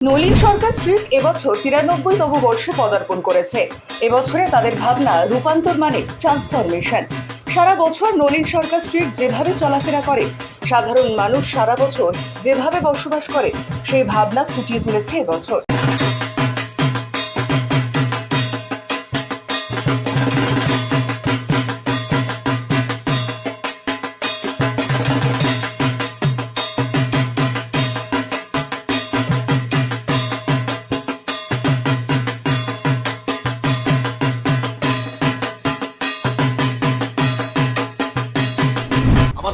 নলিন সরকার street এবছর তিরানব্বইতম বর্ষে পদার্পণ করেছে। এবছরে তাদের ভাবনা রূপান্তর মানে ট্রান্সফরমেশন সারা বছর নলিন সরকার স্ট্রিট যেভাবে চলাফেরা করে, সাধারণ মানুষ সারা বছর যেভাবে বসবাস করে, সেই ভাবনা ফুটিয়ে তুলেছে এবছর।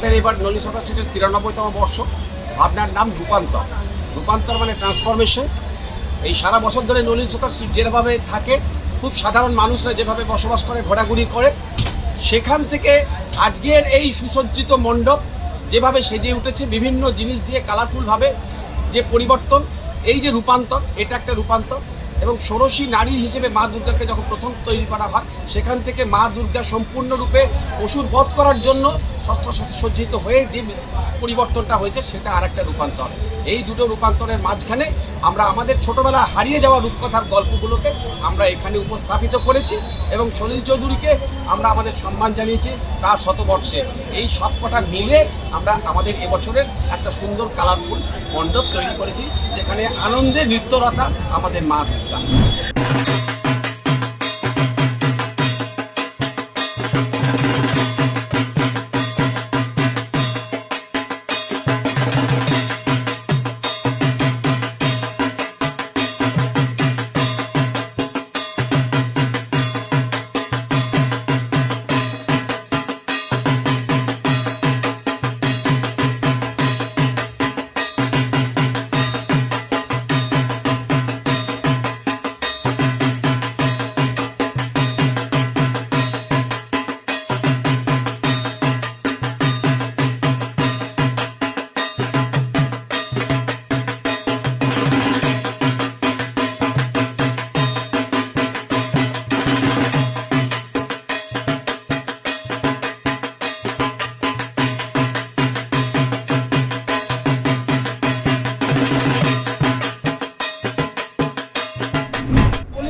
আমাদের এবার সরকার স্ট্রিটের তিরানব্বইতম বর্ষ। ভাবনার নাম রূপান্তর। রূপান্তর মানে ট্রান্সফরমেশন এই সারা বছর ধরে নলিন সরকার স্ট্রিট যেভাবে থাকে, খুব সাধারণ মানুষরা যেভাবে বসবাস করে, ঘোরাঘুরি করে, সেখান থেকে আজকের এই সুসজ্জিত মণ্ডপ যেভাবে সেজে উঠেছে, বিভিন্ন জিনিস দিয়ে কালারফুলভাবে যে পরিবর্তন, এই যে রূপান্তর, এটা একটা রূপান্তর। এবং ষোড়শী নারী হিসেবে মা দুর্গাকে যখন প্রথম তৈরি করা হয়, সেখান থেকে মা দুর্গা সম্পূর্ণরূপে অসুর বধ করার জন্য শস্ত্র সজ্জিত হয়ে যে পরিবর্তনটা হয়েছে সেটা আর একটা রূপান্তর। এই দুটো রূপান্তরের মাঝখানে আমরা আমাদের ছোটবেলা হারিয়ে যাওয়া রূপকথার গল্পগুলোকে আমরা এখানে উপস্থাপিত করেছি এবং সলিল চৌধুরীকে আমরা আমাদের সম্মান জানিয়েছি তার শতবর্ষে। এই সবকটা মিলে আমরা আমাদের এবছরের একটা সুন্দর কালারফুল মণ্ডপ তৈরি করেছি, যেখানে আনন্দে নৃত্যরতা আমাদের মা দুর্গা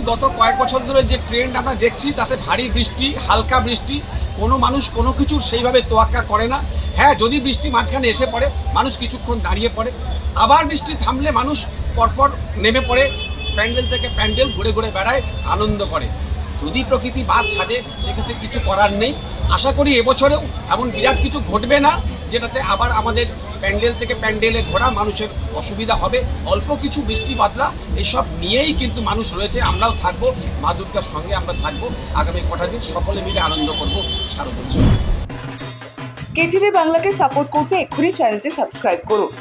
গত কয়েক বছর ধরে যে ট্রেন্ড আমরা দেখছি, তাতে ভারী বৃষ্টি, হালকা বৃষ্টি, কোনো মানুষ কোনো কিছুর সেইভাবে তোয়াক্কা করে না। হ্যাঁ যদি বৃষ্টি মাঝখানে এসে পড়ে, মানুষ কিছুক্ষণ দাঁড়িয়ে পড়ে। আবার বৃষ্টি থামলে মানুষ পরপর নেমে পড়ে, প্যান্ডেল থেকে প্যান্ডেল ঘুরে ঘুরে বেড়ায়, আনন্দ করে। যদি প্রকৃতি বাদ ছাড়ে, সেক্ষেত্রে কিছু করার নেই। আশা করি এবছরেও এমন বিরাট কিছু ঘটবে না। যেটাতে আবার আমাদের প্যান্ডেল থেকে প্যান্ডেলে ঘোরা মানুষের অসুবিধা হবে। অল্প কিছু বৃষ্টি বাদলা এসব নিয়েই কিন্তু মানুষ রয়েছে। আমরাও থাকব, মা দুর্গার সঙ্গে আমরা থাকব। আগামী কটা দিন সকলে মিলে আনন্দ করব শারদোৎসব। কেটিভি বাংলাকে সাপোর্ট করতে এক্ষুনি চ্যানেলটি সাবস্ক্রাইব করুন।